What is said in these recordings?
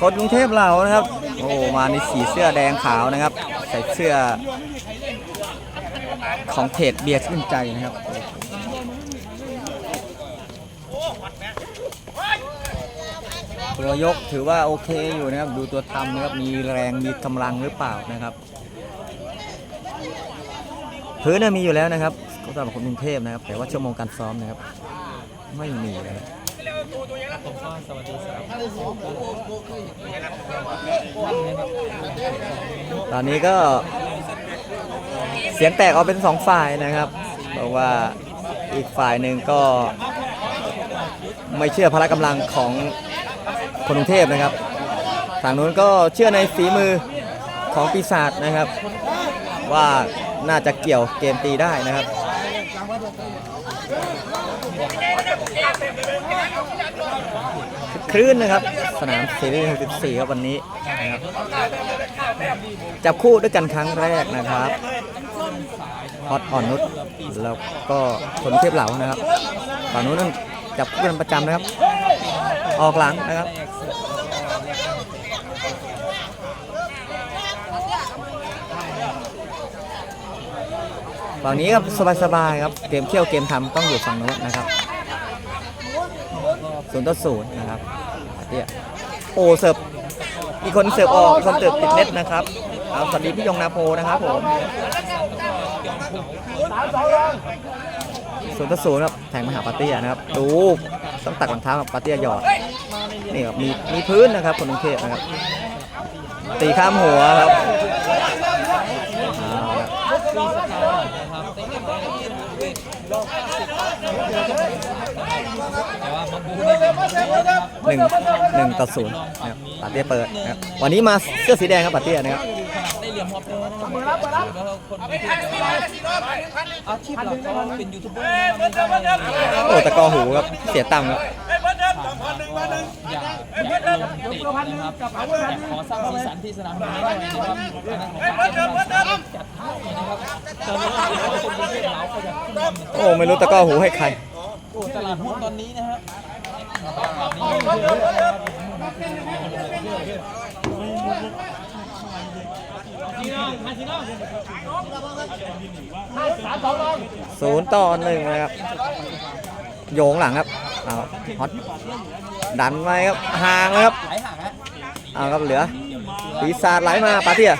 คนกรุงเทพเรานะครับ โอ้มาในสีเสื้อแดงขาวนะครับ ใส่เสื้อ ของเพจเบียร์ชื่นใจนะครับตัวยกถือว่าโอเคอยู่นะครับ ดูตัวทำนะครับมีแรงมีกำลังหรือเปล่านะครับ พื้นมีอยู่แล้วนะครับก็สำหรับคนกรุงเทพนะครับ แต่ว่าชั่วโมงการซ้อมนะครับ ไม่มีนะครับ ผมก็สวัสดีครับตอนนี้ก็เสียงแตกออกเป็นสองฝ่ายนะครับเพราะว่าอีกฝ่ายหนึ่งก็ไม่เชื่อพละกำลังของคนกรุงเทพนะครับ ทางนู้นก็เชื่อในฝีมือของปีศาจนะครับ ว่าน่าจะเกี่ยวเกมตีได้นะครับ คลื่นนะครับ สนามซีรีส์14ครับวันนี้นะครับจับคู่ด้วยกันครั้งแรกนะครับฮอตอ่อนนุชแล้วก็คนเทพเหล่านะครับฝั่งนู้นจับคู่กันประจำนะครับ ออกหลังนะครับ ฝั่งนี้ครับสบายๆครับเกมเที่ยวเกมทำต้องอยู่ฝั่งนู้นนะครับศูนย์ต่อศูนย์นะครับเตี้ยโอ้เสิร์ฟมีคนเสิร์ฟออกมีคนเสิร์ฟติดเน็ตนะครับเอาสวัสดีพี่ยงนาโพนะครับผมศูนย์ต่อศูนย์ครับแทงมหาปาเตี้ยนะครับดูต้องตักหลังเท้ากับปาเตี้ยหยอดนี่ครับมีมีพื้นนะครับคนกรุงเทพนะครับตีข้ามหัวครับเอาละ แต่ว่ามันบูนี่เป็นนะครับ หนึ่งหนึ่งต่อศูนย์นะครับปาเตี้ยเปิดนะครับวันนี้มาเสื้อสีแดงครับปาเตี้ยนะครับได้เหลี่ยมฮอปเลยนะครับแล้นไม่ได้อาชีพเราก็เป็นยูทูบเบอร์นะครับโอ้ตะกอหูครับเสียตังค์ครับขอสร้างสีสันที่สนามหน่อยนะครับทางนะครับโอ้ไม่รู้ตะกอหูให้ใครโอ้ตลาดหุ้นตอนนี้นะฮะ ศูนย์ต่อหนึ่งนะครับ โยงหลังครับเอาฮอตดันไว้ครับห่างนะครับเอาครับเหลือปีศาจไหลมาปาเตีย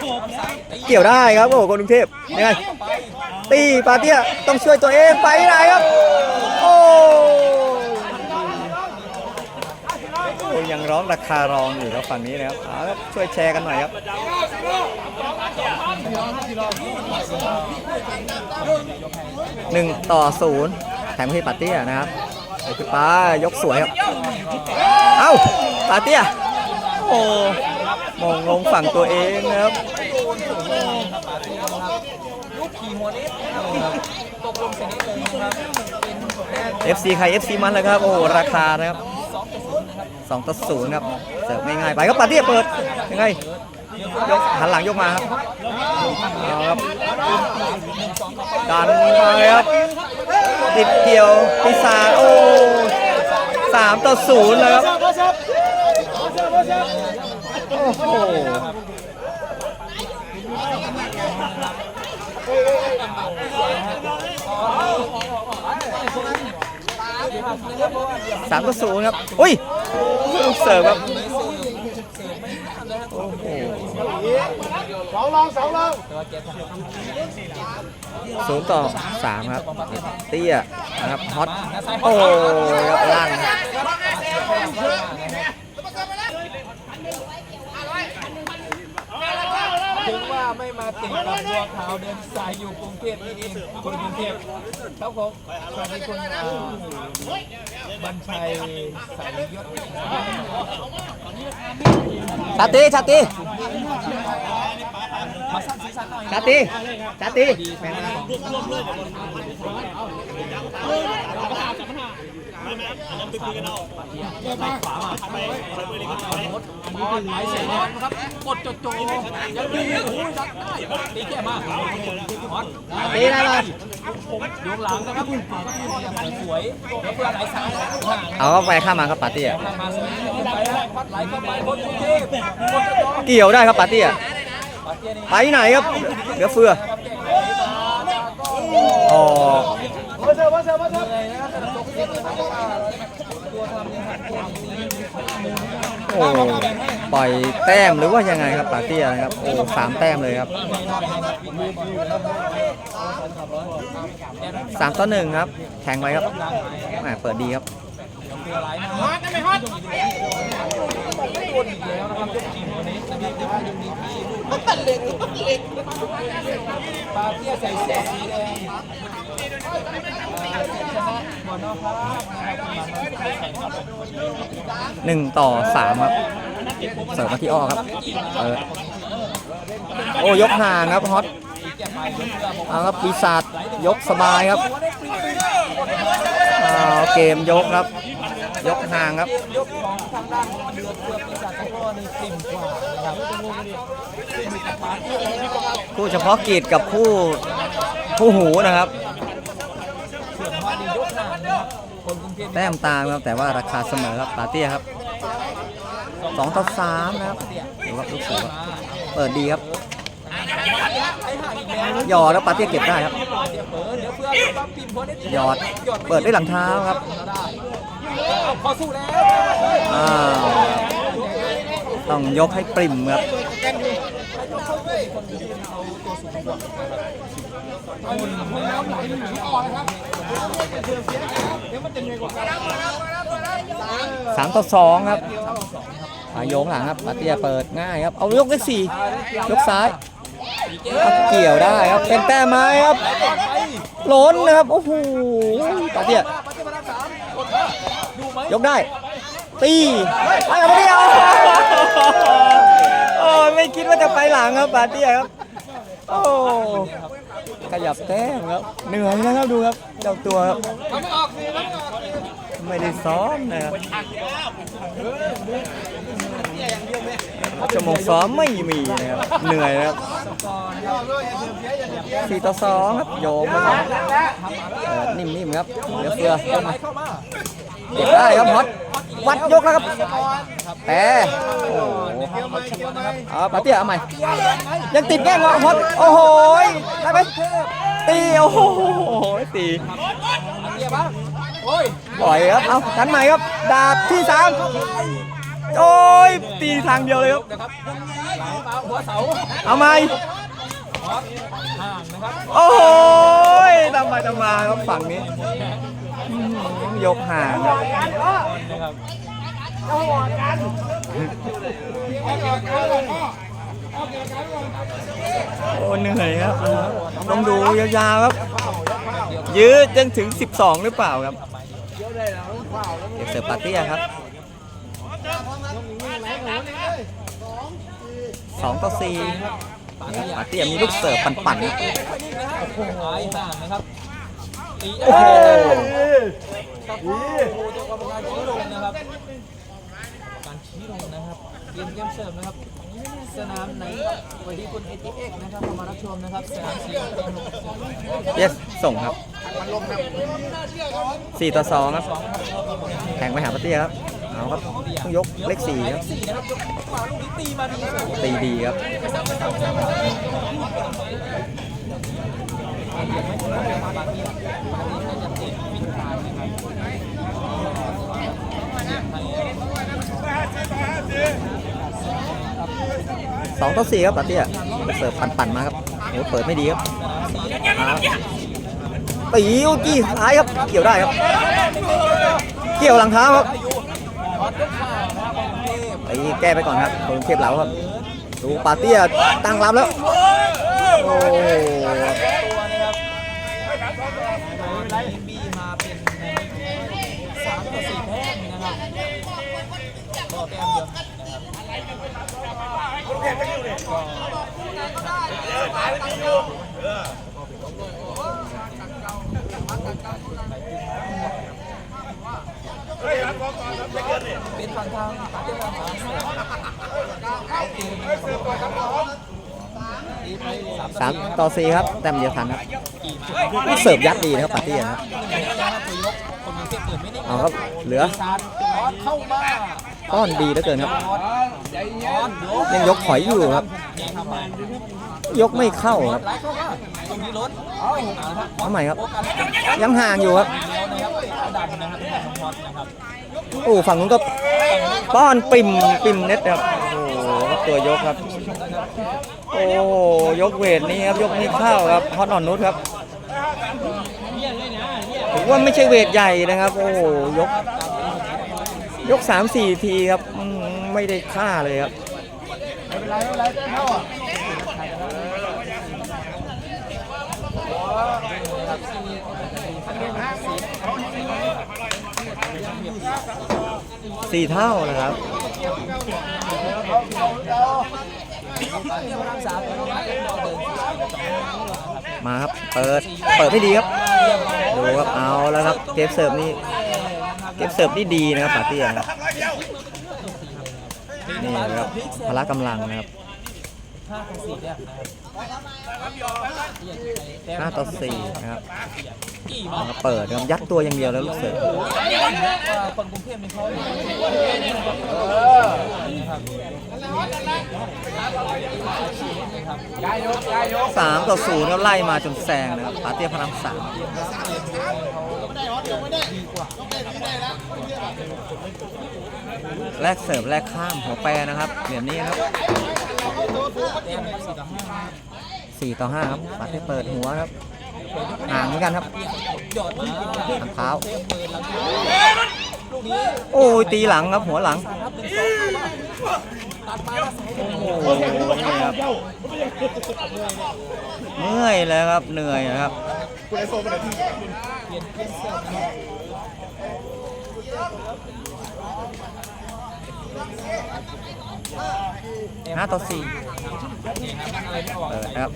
เกี่ยวได้ครับโอ้คนกรุงเทพยังไงตีปาเตียต้องช่วยตัวเองไปไหนครับโอ้โอ้ยัง ร้องราคารองอยู่ครับฝั่งนี้นะครับเอาครับช่วยแชร์กันหน่อยครับหนึ่งต่อศูนย์แทงไปที่ปาเตี้ยนะครับไปที่ป้ายกสวยครับ เอ้าปาเตี้ยโอ้มองลงฝั่งตัวเองนะครับลูกขี่หัวนี้ตกลงเสร็จเลยนะครเป็นแรก FC ใคร FC มันเลยครับ โอ้ราคานะครับ 2ต่อ0ครับเสิร์ฟง่ายๆไปครับปาเตี้เปิดยังไงยกหันหลังยกมาครับเอาครับดันมาเลยครับติดเกี่ยวปีศาจโอ้สามต่อศูนย์เลยครับโอ้โห สามต่อศูนย์ครับ อุ้ยลูกเสิร์ฟครับโอ้โหศูนย์ต่อสามครับ เตี้ยนะครับฮอต โอ้ยครับล่างครับ ถึงว่าไม่มาตะกับบัวขาวเดินสายอยู่กรุงเทพนี่เองคนกรุงเทพครับผมสวัสดีคุณบัญชัยสายยศชาติชาติมาสร้างสีสั นหน่อยชาติชาติดีแฟนของไปขวามาไปมดมอดไปเสียงครับกดจดโจยังดีโอ้โหดักได้ตีแก้มากมอดตีได้เลยยกหลังนะครับสวยแล้วเพื่อไหลซ้ายห่างเอาเข้าไปข้ามมาครับปาร์ตี้อะไหลเข้าไปบนเทเกี่ยวได้ครับปาร์ตี้อะไปไหนครับเหลือเฟืออ๋อ โอ้ปล่อยแต้มหรือว่ายังไงครับปาร์ตี้ยนะครับโอ้สามแต้มเลยครับสามต่อหนึ่งครับแข่งไว้ครับแหมเปิดดีครับฮอตไม่ฮอตเล็กเล็กปาเตี้ยใส่เสื้อสีแดง หนึ่งต่อสามครับ เสร์ฟมาที่อ้อครับเปิดโอ้ยกห่างครับฮอตเอาครับปีศาจยกสบายครับเกมยกครับ ยกห่างครับยกของทางด้านเรือเรือปีศาจตะกร้อนี่ติ่มกว่านะครับคู่เฉพาะกิจกับคู่คู่หูนะครับ ส่วนพอดียกห่างนะ คนกรุงเทพแต้มตามครับแต่ว่าราคาเสมอครับปาเตี้ยครับสองต่อสามนะครับหรือว่าลูกสูงเปิดดีครับหยอดแล้วปาเตี้ยเก็บได้ครับเดี๋ยวเปิดดี๋ยวเพื่อนปั๊บปิมพอได้หยอดเปิดด้วยหลังเท้าครับเดือสู้แล้วอ้าวต้องยกให้ปริ่มครับสามต่อสองครับอาโยงหลังครับปาเตียเปิดง่ายครับ เอายกได้สี่ยกซ้ายเอาเกี่ยวได้ครับ เป็นแต้มไม้ครับล้นนะครับ โอ้โหปาเตียยกได้ ตีไปกับปาเตีย โอ้ยไม่คิดว่าจะไปหลังครับปาเตียครับ โอ้ขยับแต้มครับ เหนื่อยนะครับดูครับเจ้าตัวครับไม่ได้ซ้อมนะครับชั่วโมงซ้อมไม่มีนะครับเหนื่อยนะครับสี่ต่อสองครับโยมาครับนิ่มๆครับเหลือเฟือเข้ามาเก็บได้ครับฮอต วัดยกแล้วครับแต่โอ้โหเอาปาเตี้ยเอาใหม่ ยังติดแง่งวะฮอตโอ้โหได้ไหมตีโอ้โหตีปล่อยครับเอาทันใหม่ครับ ดาบที่สามโอ้ยตีทางเดียวเลยครับเอาไหม่โอ้โหทำไมทำมาครับฝั่งนี้ ยกห่างครับนะครับโอ้เหนื่อยครับ ต้องดูยาวๆครับ ยืดจนถึง 12 หรือเปล่าครับเก็บเสิร์ฟปาเตี้ครับสองต่อสี่ปาเตี้มีลูกเสิร์ฟปั่นๆครับโอ้โหหายห่างนะครับ ตีโอ้โหโอ้โหตัวกรรมการชี้ลงนะครับ การชี้ลงนะครับเตรียมเกมเสิร์ฟนะครับ สนามไหนวัสดีคุณเอทีเอ็กนะครับเข้ามารับชมนะครับสนามสีเกมเยสส่งครับสี่ต่อสองครับแข่งไปหาปาเตี้ยครับเอาครับต้องยกเลขสี่ครับตีมาดีตีดีครับ องต่อสี่ครับปาเตี้ยเสิร์ฟปั่นๆมาครับโอ้เปิดไม่ดีครับตีวจี้ท้ายครับ เกี่ยวได้ครับ เกี่ยวหลังเท้าครับตีแก้ไปก่อนครับโดนเทพเหลาครับ ดูปาเตี้ยตั้งรับแล้ว โอ้ เป็นฝั่งทางปาเต้ทางสามเสิร์ฟเอาเกมนะครับสามต่อสี่ครับแต้มเดียวทันครับนี่เสิร์ฟยัดดีนะครับปาร์ตี้นะครับตัวยกคนกรุงเทพเปิดไม่ได้เอาครับเหลือานออสเข้ามา ต้อนดีเหลือเกินครับออสยังยกถอยอยู่ครับยังทำมายกไม่เข้าครับไล่เข้ามาตรงนี้ล้นเอาเอาละครับทำไมครับโอกาสยังห่างอยู่ครับเดียวนะครับเอาดันนะครับเป็นของพอดนะครับโอ้ฝั่งนู้นก็ป้อนปิ่มปิ่มเน็ตครับโอ้โหครับตัวยกครับ โอ้ยกเวทนี้ครับยกไม่เข้าครับฮอตออนนุชครับผมว่าไม่ใช่เวทใหญ่นะครับ โอ้โหยก ยกสามสี่ทีครับไม่ได้ค่าเลยครับสี่เท่านะครับมาครับ เปิด เปิดไม่ดีครับ ดูครับ เอาแล้วครับเกมเสิร์ฟนี่ เกมเสิร์ฟนี่ดีนะครับปาร์ตี้นะครับนี่นะครับพละกำลังนะครับห้าต่อสี่นะครับเปิดครับยัดตัวอย่างเดียวแล้วลูกเสิร์ฟคนกรุงเทพนี่เขาสามต่อศูนย์ก็ไล่มาจนแซงนะครับปาร์ตี้พลังสาม แลกเสิร์ฟแลกข้ามหัวแปรนะครับเหรียญนี้ครับสี่ต่อห้าครับปาร์ตี้เปิดหัวครับห่างเหมือนกันครับหยอดที่ทางเท้าโอ้ยตีหลังครับหัวหลังครับหนึ่งสองตัดมาแล้วสายโอ้โหนี่ครับเมื่อยแล้วครับเหนื่อยครับ เปลี่ยนเป็นเสิร์ฟนะครับห้าต่อสี่นี่ครับอะไรไม่ออกเปิดนะครับ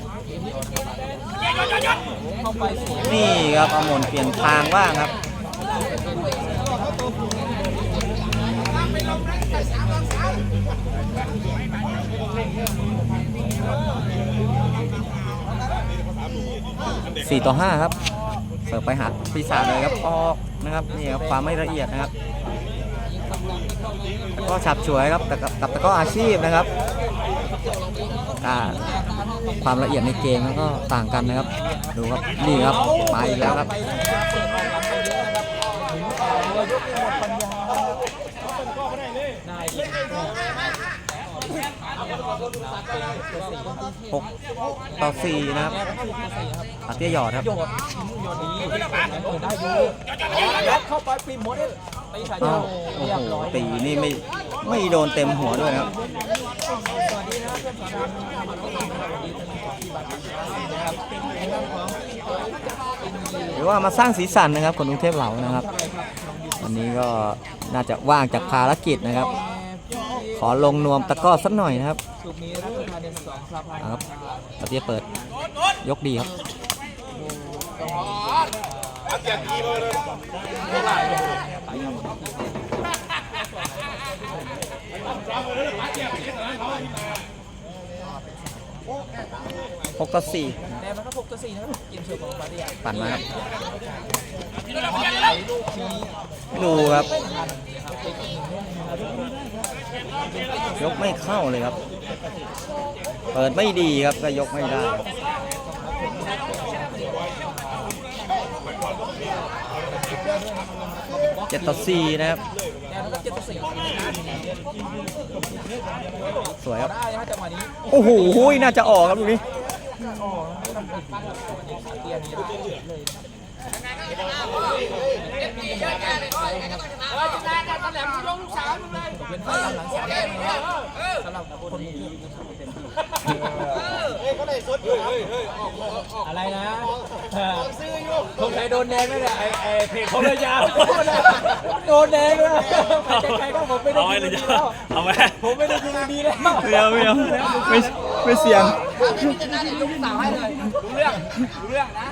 เข้าไปสวยนี่ครับอมนเปลี่ยนทางบ้างครับ สี่ต่อห้าครับ เสิร์ฟไปหาปีศาจเลยครับออกนะครับนี่ครับความไม่ละเอียดนะครับต่ก็ฉับฉวยครับแต่กับกับแต่ก็อาชีพนะครับความละเอียดในเกมมันก็ต่างกันนะครับ ดูครับนี่ครับมาอีกแล้วครับได้ดี หกต่อสี่นะครับอาเตี้ยหยอดครับ โยดโยดดีเปิดได้ดียัดเข้าไปปีมหมดเลยตีขาอ้าเจ้าวโอ้เรียโหร้อยตีนี่ไม่ไม่โดนเต็มหัวด้วยนะครับสวัสดีนะเพื่อนสอนรามมาลุ้นกันสวัสดีท่ามามของหรือว่ามาสร้างสีสันนะครับคนกรุงเทพเรานะครับ วันนี้ก็น่าจะว่างจากภารกิจนะครับ ขอลงนวมตะกร้อสักหน่อยนะครับสุกนี้รัชธานีสองครับเอาครับอาเตี้ยเปิด ยกดีครับหกต่อสี่แต่มันก็พกตัวสี่นะครับเกมเสิร์ฟของปาร์ตี้ปั่นมาครับไหลลูกนี้ดูครับ ยกไม่เข้าเลยครับ เปิดไม่ดีครับก็ยกไม่ได้เจ็ดต่อสี่นะครับสวยครับ โอ้โหน่าจะออกครับดูนี้ เลยเป็นะครับสำหรับคนที่เต็มที่อะไรนะผมใครโดนแดงเลยเนี่ยไอ้ไอ้เพจเขาเลยยาวโดนแดงเลยใครๆก็ผมไม่ได้ยินดีแล้วเอาไว้ผมไม่ได้ยินดีแล้วไม่เอาไม่เอาไม่ไม่เสี่ยงรู้เรื่องรู้เรื่องนะ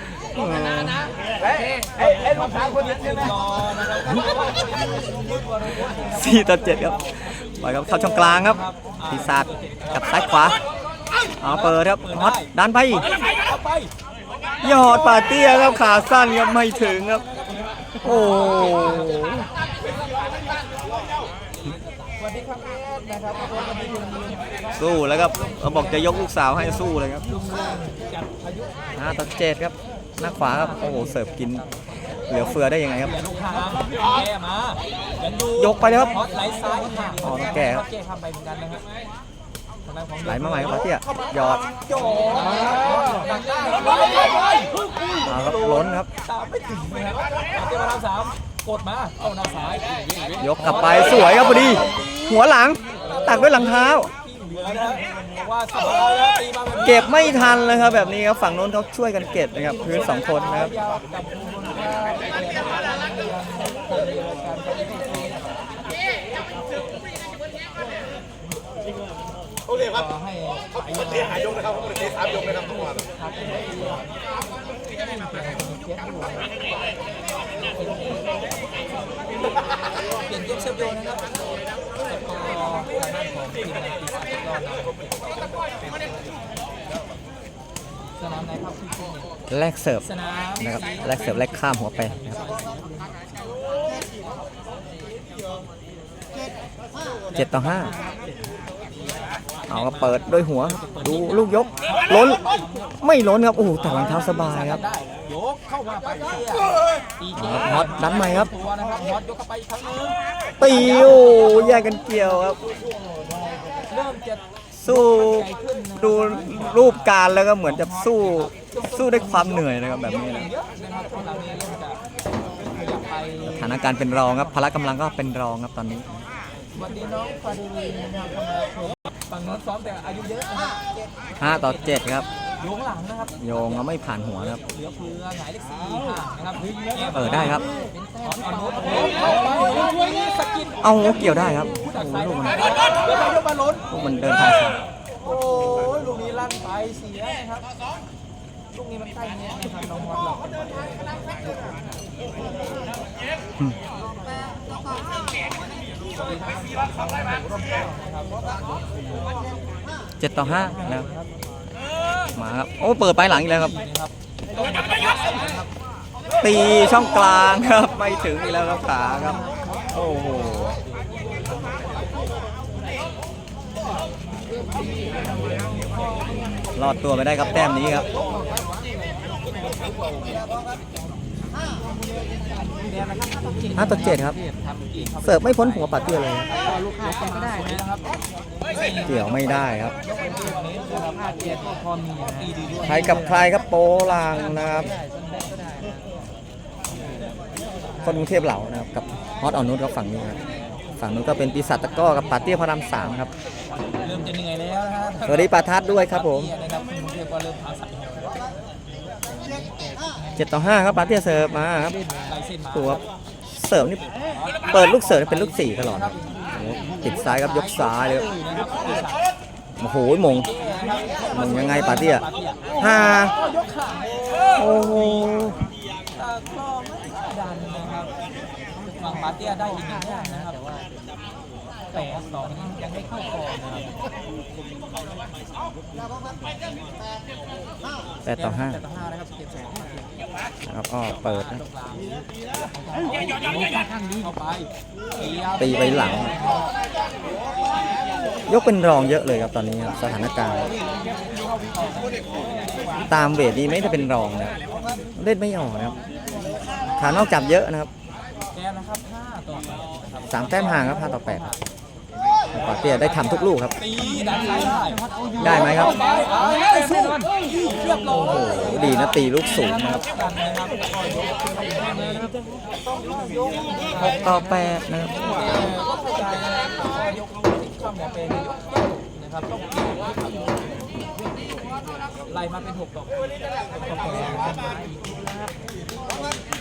สี่ต่อเจ็ดครับปล่อยครับเข้าช่องกลางครับปีศาจกับซ้ายขวาเอาเปิดครับฮอตดันไปยอดป่าเตี้ยครับขาสั้นครับไม่ถึงครับ โอ้สู้แล้วครับเขาบอกจะยกลูกสาวให้สู้เลยครับห้าต่อเจ็ดครับ หน้าขวาครับโอ้โหเสิร์ฟกินเหลือเฟือได้ยังไงครับ ลูกค้าแกมายังอยู่ยกไปเลยครับฮอตไหลซ้ายค่ะอ๋อต้องแก้ครับ แก้ทำไปเหมือนกันนะครับทางด้านของไหลมาใหม่ครับปาเตี้ยยอดโจ้ดักได้เอาครับล้นครับ ตามไม่ถึงนะครับเจ้าพระรามสามกดมาเข้าหน้าซ้าย ยกกลับไปสวยครับพอดี หัวหลังตักด้วยหลังเท้า เหลือนะครับว่าสบายแล้วตีมาแบบเก็บไม่ทันเลยครับแบบนี้ครับฝั่งโน้นเขาช่วยกันเก็บนะครับ พื้นสองคนนะครับยาวกับคุณว่าเขาเรียกว่าให้เขาเตะหายกนะครับเขาเตะสามยกนะครับทุกวันเปลี่ยนเกมเซฟโยนะครับ ทางด้านของทีมงานปีศาจก็นำสนามไหนครับพี่กุ้งแลกเสิร์ฟสนามนะครับแลกเสิร์ฟแลกข้ามหัวไปนะครับเจ็ดต่อห้าเอาก็เปิดด้วยหัวครับดูลูกยกล้นไม่ล้นครับโอ้โหแต่รองเท้าสบายครับ ได้ยกเข้ามาไปเที่ยตีเจฮอตดันใหม่ครับ ตัวนะครับฮอตยกเข้าไปอีกครั้งหนึงตีโอ้แยกกันเกี่ยวครับ เริ่มจะสู้ดูรูปการแล้วก็เหมือนจะสู้สู้ด้วยความเหนื่อยนะครับแบบนี้นะเยอะนะครับช่วงหลังนี้เริ่มจะขยับไปสถานการณ์เป็นรองครับพละกำลังก็เป็นรองครับตอนนี้ วันนี้น้องฟาดูรีนะครับเข้ามาโผล่ฝั่งโน้นซ้อมแต่อายุเยอะนะครับ 5 ต่อ 7 ครับ อยู่ข้างหลังนะครับโยงก็ไม่ผ่านหัวนะครับเหลือเฟือหงายเลขสี่ห่างนะครับเออได้ครับเป็นแต้มอ่อนนุชเข้าไปช่วยสกินเอาเกี่ยวได้ครับจากโอ้สายโหลลูกงมันมาแล้วยกมาล้นลูกมันเดินทางสายโอ้ยลูกนี้ลั่นไปเสียนะครับลูกนี้มันใกล้เนี้ยนะครับน้องวัดหลอกเจ็ดต่อห้านะครับ มาครับโอ้เปิดไปหลังอีกแล้วครับ ตีช่องกลางครับไม่ถึงอีกแล้วครับขาครับ โอ้โหรอดตัวไปได้ครับแต้มนี้ครับห้าต่อเจ็ดครับ เสิร์ฟไม่พ้นหัวปัดเตี้ยเลยลูกค้าก็ได้นะครับ เกี่ยวไม่ได้ครับผ้าเกียร์ก็พอมีดีดีด้วยใครกับใครครับโปลางนะครับคนกรุงเทพเหล่านะครับกับฮอตออนุชครับฝั่งนี้ครับฝั่งนู้นก็เป็นปีศาจตะกร้อกับปาเตี้ยพระรามสามครับเริ่มจะเหนื่อยแล้วนะฮะสวัสดีปาทัศน์ด้วยครับผมนะครับคุณเทียบก็เริ่มทางสัตว์เจ็ดต่อห้าครับปาเตี้ยเสิร์ฟมาครับลายเส้นมาตัวครับเสิร์ฟนี่เปิดลูกเสิร์ฟเป็นลูกสี่ตลอดครับโอ้โห ติดซ้ายครับยกซ้ายเลยโอ้โหมงมงยังไงปาเตี้ยปาเตี้ยห้าโอ้โหดันนะครับฝั่งปาเตี้ยได้อีกหนึ่งอย่างนะครับแต่ว่าแต่สองยังไม่เข้ากอนนะครับแปดต่อห้าแต่ต่อห้านะครับเก็บสอง นะครับก็เปิดนะตีไปหลัง ยกเป็นรองเยอะเลยครับตอนนี้ครับสถานการณ์ ตามเวทนี้ไม่ได้เป็นรองนะเล่นไม่ออกนะครับขานอกจับเยอะนะครับสามแต้มห่างครับห้าต่อแปด ปาเตียได้ทำทุกลูกครับตีดันซ้ายได้ได้ไหมครับไปเอาให้สู้เรียบร้อยโอ้โห ดีนะตีลูกสูงนะครับดันนะครับก็ยกขึ้นไปอีกข้างเลยนะครับต้องยกหกต่อแปดนะครับก็เข้าใจนะครับก็ยกติดข้ามหมอเป็นยกนะครับต้องเกี่ยวไล่มาเป็นหกต่อแปดต่อแปดนะครับ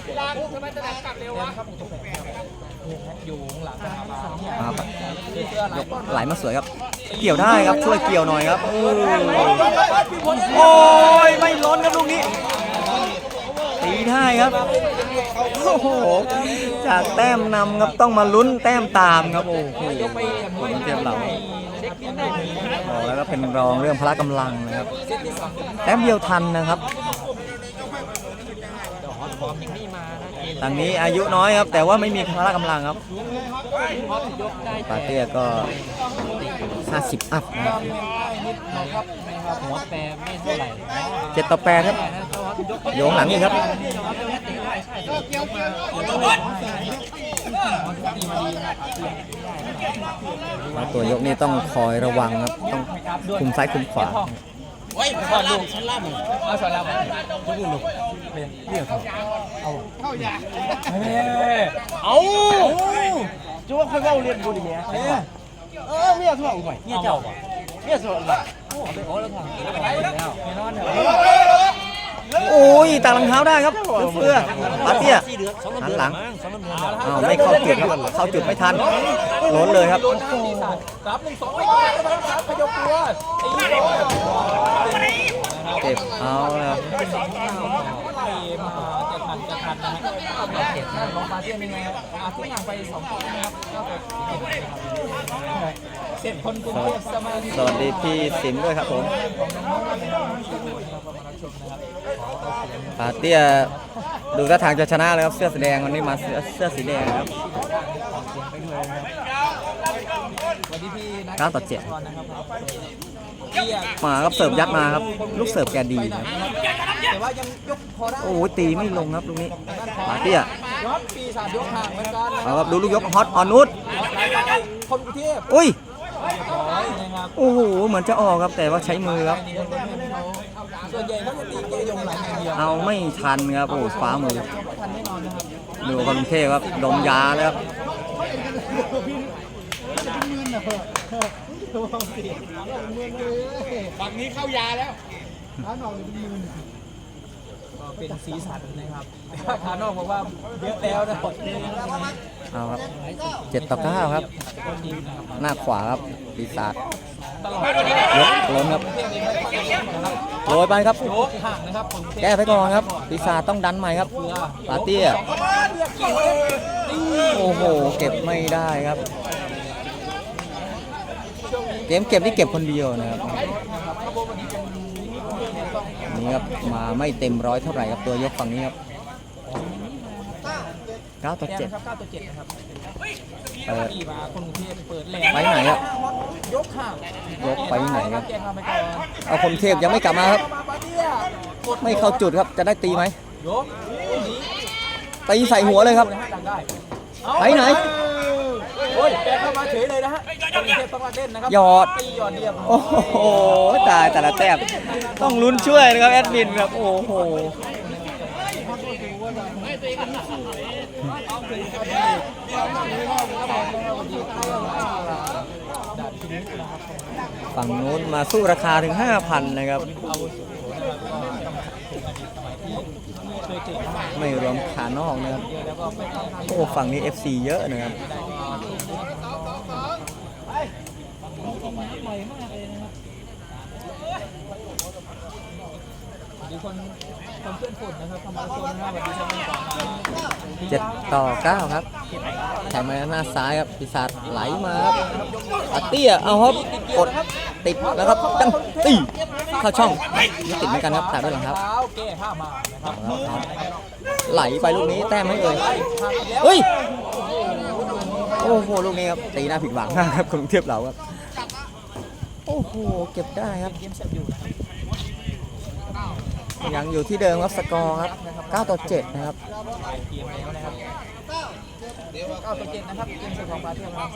แต้มครับหกต่อแปดครับ อยู่หลังมาเนี่ยครับเสื้อลายกไหลมาสวยครับ เกี่ยวได้ครับช่วยเกี่ยวหน่อยครับโอ้ยไม่ล้นครับลูกนี้ตีได้ครับโอ้โหจากแต้มนำครับต้องมาลุ้นแต้มตามครับโอ้โหคนเทียบเราบอกแล้วก็เป็นรองเรื่องพละกำลังนะครับแต้มเดียวทันนะครับ ตังไม่มานะเกมทางนี้อายุน้อยครับ แต่ว่าไม่มีพละกำลังครับปาเตียก็ 50 อัพนะครับนิบนะครับหัวแปรไม่เท่าไหร่เจ็ดต่อแปดครับโยงหลังอีกครับตัวยกนี่ต้องคอยระวังครับ ต้องคุมซ้ายคุมขวา โอ้ยก่อนลูกชั้นล่ำเอาชั้นล่ำลูกลูกเป็นเรียกเขาเอาเข้ายาเอาจูว่าค่อยเว้าเรียนบุญเนี่ยเออเมียทั่วอุ้ยเมียเจ้าเมียส่วนละโอ้ไปโอ้แล้วทางไปแล้วแน่นอนเถอะ โอ้ยต่ากรองเท้าได้ครับเพื่อปาเตี้ยหันหลังอ้าวไม่เข้าจุดครับเข้าจุดไม่ทันล้นเลยครับโดนข้างปีศาจรับหนึ่งสองไปครับพยกตัวตีเลยเก็บเอาแล้วมาจะทันจะทันนะฮะเจ็ดนะลองปาเตี้ยยังไงอาทิ้งห่างไปสองคนนะครับสร็จคนกรุงเทพสมาธิสวัสดีพี่สิมด้วยครับผม ปาเตี้ยดูท่าทางจะชนะแล้วครับเสื้อสีแดงวันนี้มาเสื้อเสื้อสีแดงครับก้าต่อเจ็ดมาครับเสิร์ฟยัดมาครับ ลูกเสิร์ฟแกดีนะครับแต่ว่ายังยกพอได้โอ้ยตีไม่ลงครับลูกนี้ปาเตี้ยเอาครับดูลูกยกฮอตออนุชอุ้ยโอ้โหเหมือนจะออกครับแต่ว่าใช้มือครับ ส่วนใหญ่เขาจะตีเกียร์ยงหลังอย่างเดียวเอาไม่ทันครับโอ้ฟ้ามือทันแน่นอนนะครับดูคนกรุงเทพครับดมยาแล้วครับฝั่งนี้เข้ายาแล้วขานอกเป็นสีสันนะครับขานอกบอกว่าเยอะแล้วนะเอาครับเจ็ดต่อเก้าครับ หน้าขวาครับปีศาจตลอดยกล้นครับ โรยไปครับยกห่างนะครับคนแก้ไปก่อนครับปีศาจต้องดันใหม่ครับปาเตี้ยเรียกกี่คนนี่โอ้โหเก็บไม่ได้ครับ เกมเก็บนี่เก็บคนเดียวนะครับนี่ครับมาไม่เต็มร้อยเท่าไหร่ครับตัวยกฝั่งนี้ครับ 9ต่อแก้7นะครับ9ต่อ7นะครับเปิดที่มาคนกรุงเทพเปิดแหลไปไหนครับยกห่างยกไปไหนครับ แกงมาไปก่อนเอาคนเทพยังไม่กลับมาครับ มาปาเตี้ยกดไม่เข้าจุดครับ จะได้ตีไหม ยกนี้ตีใส่หัวเลยครับ ดังได้ไปไหนโอ้ยแกเข้ามาเฉยเลยนะฮะคนกรุงเทพต้องมาเล่นนะครัหยอด ตีหยอดเดียบโอ้โห ตายแต่ละแต้มต้องลุ้นช่วยนะครับแอดมินครับ โอ้โห ฝั่งโน้นมาสู้ราคาถึง 5,000 นะครับ ไม่รวมขานอกนะครับ โอ้ฝั่งนี้ FC เยอะนะครับำดีคนคนเพื่อนฝุ่นนะครับทำมาโซนนะครับวันนี้จะเป็นก่อเจ็ดต่อเก้าครับแข่งมาหน้าซ้ายครับปีศาจไหลมาครับอาเตี้ยเอาครับกดติดแล้วครับตั้งตีเข้าช่องไม่ติดเหมือนกันครับแต่ด้วยหลังครับเท้าแก้ผ้ามานะครับไหลไปลูกนี้แต้มไม่เอ่ยเฮ้ยโอ้โหลูกนี้ครับตีหน้าผิดหวังมากครับกรุงเทพเราครับโอ้โหเก็บได้ครับเกมเสร็จอ ยู่นะครับยังอยู่ที่เดิมครับสกอร์ครับ9ต่อ7นะครับปลายเกมแล้วนะครับเก้าต่อเจ็ดนะครับเกมเสร็จของปาเทียมครับ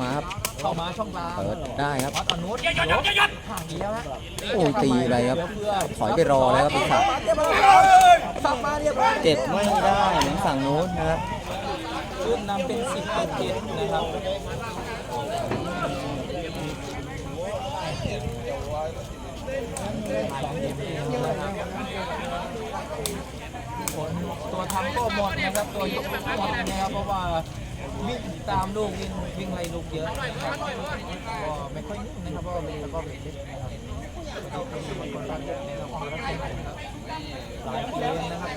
มาครับเข้ามาช่องกลางเปิดได้ครับวัดอนุษย์ยศห่างอีกแล้วฮะโอ้ยตีอะไรครับเพื่อถอยไปรอแล้วครับปีศาจเรียบร้อยสับมาเรียบร้อยเก็บไม่ได้เหมือนฝั่งนู้นนะครับขึ้นนำเป็นสิบต่อเจ็ดนะครับผลตัว ทำก็หมดนะครับตัวยกหมดนะครับเพราะว่าวิ่งตามลูกวิ่งวิ่งไล่ลูกเยอะนะครับก็ไม่ค่อยนิ่งนะครับเพราะว่าเป็นตะกร้อเบ็ดเล็กนะครับหลายเกมนะครับ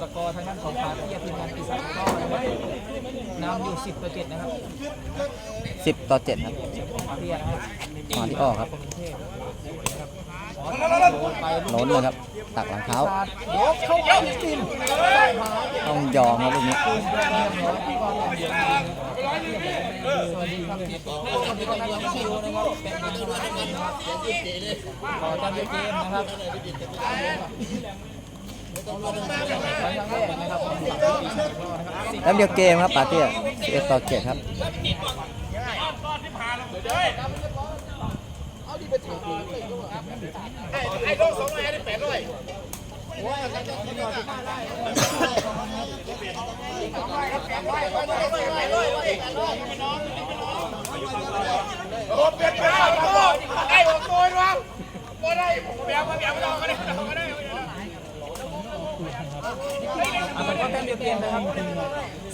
สกอร์ทางด้านของขาเทียทีมงานปีศาจก็นำอยู่10ต่อ7นะครับ10ต่อ7ครับขาเทียนะครับมาที่ออกครับ ล้นเลยครับ ตักหลังเท้าต้องยอมครับลูกนี้แล้วเดียวเกมครับปาเตี้ยเอสต่อเกียครับ ลูกนี้สวัสดีครับสวัสดีครับคิวนะครับเป็นงานที่วันนี้นะครับขอตามเกมนะครับครั้งแรกนะครับของสามปีนะครับแล้วเดียวเกมครับปาเตี้ย11ต่อ7ครับอะมันก็แต้มเดียวเกมนะครับ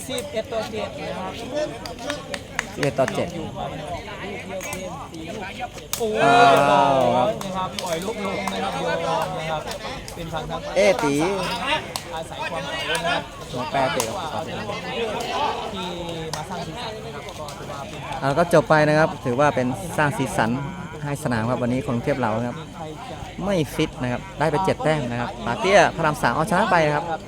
สิบเอ็ดต่อเจ็ดนะครับ 11ต่อ7อยู่มาเป็นลูกเดียวเกมตีลูกโอ้ยอ้าวนะครับปล่อยลูกลงนะครับโยนนะครับ เป็นฝั่งทางเอตีอาศัยความเก่านะครับหัวแปรเตะครับที่มาสร้างสีสันนะครับก็ถือว่าเป็นการอ่าก็จบไปนะครับ ถือว่าเป็นสร้างสีสันให้สนามครับวันนี้คนกรุงเทพเรานะครับใครจะไม่ฟิตนะครับ ได้ไป7แต้มนะครับปาเตี้ยพระรามสามเอาชนะไปครับครับ